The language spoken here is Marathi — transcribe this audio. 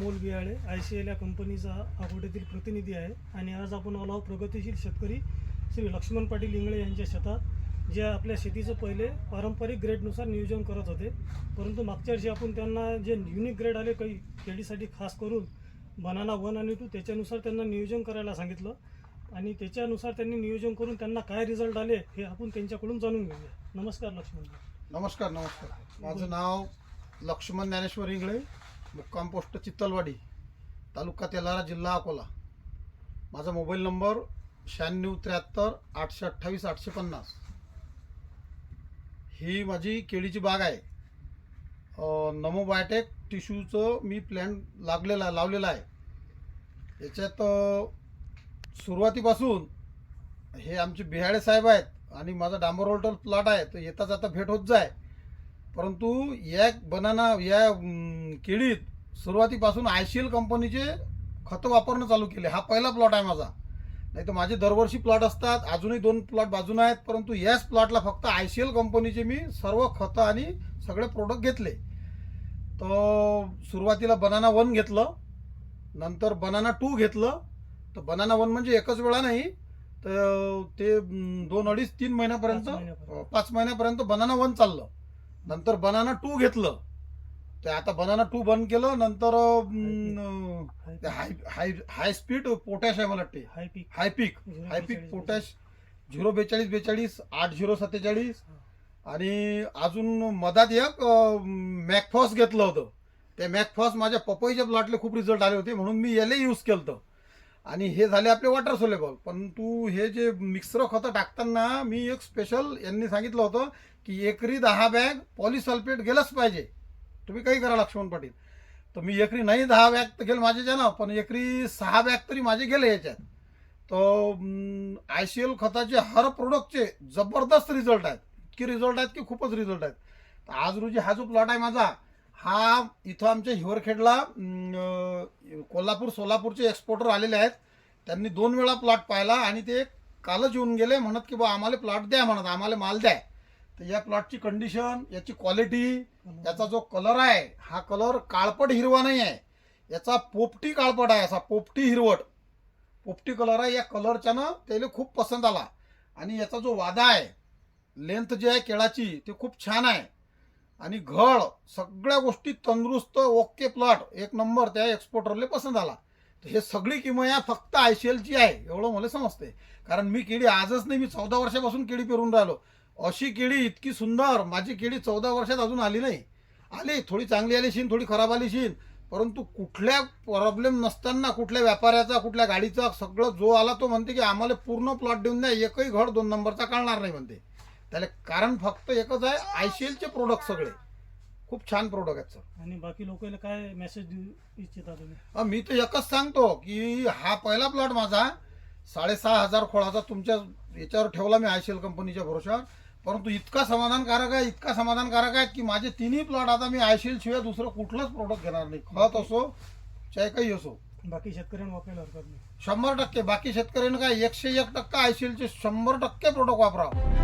Amol Biyale I C L या कंपनीचा अकोटेतील प्रतिनिधी आहे. आणि आज आपण आलो आहोत प्रगतिशील शेतकरी श्री लक्ष्मण पाटील इंगळे यांच्या शेतात जे आपल्या शेतीचं पहिले पारंपरिक ग्रेडनुसार नियोजन करत होते. परंतु मागच्या वर्षी आपण त्यांना जे युनिक ग्रेड आले काही केळीसाठी खास करून बनाना वन आणि टू त्याच्यानुसार त्यांना नियोजन करायला सांगितलं. आणि त्याच्यानुसार त्यांनी नियोजन करून त्यांना काय रिझल्ट आले हे आपण त्यांच्याकडून जाणून घेऊया. नमस्कार लक्ष्मण नमस्कार नमस्कार. माझं नाव लक्ष्मण ज्ञानेश्वर इंगळे. मुक्काम पोस्ट चित्तलवाडी तालुका तेलारा जिल्हा अकोला. माझा मोबाईल नंबर शहाण्णव त्र्याहत्तर आठशे अठ्ठावीस आठशे पन्नास. ही माझी केळीची बाग आहे. नमो बायोटेक टिश्यूचं मी प्लॅन लागलेला लावलेला आहे. याच्यात सुरुवातीपासून हे आमचे बिहाळे साहेब आहेत आणि माझा डांबर रोल्टर प्लॉट आहे तर येता जाता भेट होत जाय. परंतु या बनाना या केळीत सुरुवातीपासून आय सी एल कंपनीचे खतं वापरणं चालू केले. हा पहिला प्लॉट आहे माझा. नाही तर माझे दरवर्षी प्लॉट असतात. अजूनही दोन प्लॉट बाजूने आहेत. परंतु याच प्लॉटला फक्त आय सी एल कंपनीचे मी सर्व खतं आणि सगळे प्रोडक्ट घेतले. तर सुरुवातीला बनाना वन घेतलं. नंतर बनाना टू घेतलं. तर बनाना वन म्हणजे एकच वेळा नाही. तर ते दोन अडीच तीन महिन्यापर्यंत पाच महिन्यापर्यंत. बनाना वन चाललं. नंतर बनाना टू घेतलं. ते आता बनाना टू बंद केलं नंतर अं, ते हाय हाय हाय स्पीड पोटॅश आहे मला वाटते. हाय पीक हाय पीक हाय पीक पोटॅश झिरो बेचाळीस बेचाळीस आठ झिरो सत्तेचाळीस. आणि अजून मधात एक मॅकफॉस घेतलं होतं. त्या मॅकफॉस माझ्या पपईच्या प्लॉटले खूप रिझल्ट आले होते म्हणून मी याला यूज केलं होतं आणि हे झाले आपले वॉटर सोलेबल परंतु हे जे मिक्सर खतं टाकताना मी एक स्पेशल यांनी सांगितलं होतं की एकरी दहा बॅग पॉलिसल्फेट गेलंच पाहिजे. तुम्ही काही करा लक्ष्मण पाटील. तर मी एकरी नाही दहा बॅग तर गेलं माझ्याच्यानं पण एकरी सहा बॅग तरी माझे गेले याच्यात. तर आय सी एल खताचे हर प्रोडक्टचे जबरदस्त रिझल्ट आहेत. इतके रिझल्ट आहेत की खूपच रिझल्ट आहेत. तर आज रोजी हा जो प्लॉट आहे माझा. हा इथं आमच्या हिवरखेडला कोल्हापूर सोलापूरचे एक्सपोर्टर आलेले आहेत. त्यांनी दोन वेळा प्लॉट पाहिला आणि ते कालच येऊन गेले. म्हणत की बा आम्हाला प्लॉट द्या म्हणत आम्हाला माल द्या. तर या प्लॉटची कंडिशन याची क्वालिटी याचा जो कलर आहे हा कलर काळपट हिरवा नाही आहे याचा पोपटी काळपट आहे असा पोपटी हिरवट. पोपटी कलर आहे या कलरच्यानं त्याला खूप पसंत आला. आणि याचा जो वादा आहे लेंथ जी आहे केळाची ती खूप छान आहे. आणि घड सगळ्या गोष्टी तंदुरुस्त ओके प्लॉट. एक नंबर त्या एक्सपोर्टरले पसंत आला. तर हे सगळी किमया फक्त आय सी एलची आहे एवढं मला समजते कारण मी केळी आजच नाही मी चौदा वर्षापासून केळी पेरून राहिलो. अशी केळी इतकी सुंदर. माझी केळी चौदा वर्षात अजून आली नाही. आली थोडी चांगली आली शिन थोडी खराब आली शिन. परंतु कुठल्या प्रॉब्लेम नसताना कुठल्या व्यापाऱ्याचा कुठल्या गाडीचा सगळं जो आला तो म्हणते की आम्हाला पूर्ण प्लॉट देऊन द्या एकही घड दोन नंबरचा कळणार नाही म्हणते. त्याला कारण फक्त एकच आहे आय सी एलचे प्रोडक्ट सगळे. खूप छान प्रोडक्ट आहेत सर आणि बाकी लोकांना काय मेसेज देऊ इच्छिता तुम्ही? मी तर एकच सांगतो की हा पहिला प्लॉट माझा साडेसहा हजार खोळाचा तुमच्या याच्यावर ठेवला मी आय सी एल कंपनीच्या भरोशावर परंतु इतका समाधानकारक आहे इतका समाधानकारक आहे की माझे तिन्ही प्लॉट आता मी आय सी एल शिवाय दुसरं कुठलंच प्रोडक्ट घेणार नाही. खत असो चाहे काही असो. बाकी शेतकऱ्यांना वापरायला हरकत नाही. शंभर टक्के. बाकी शेतकऱ्यांना काय? एकशे एक टक्का आय सी एलचे शंभर टक्के प्रोडक्ट वापरावं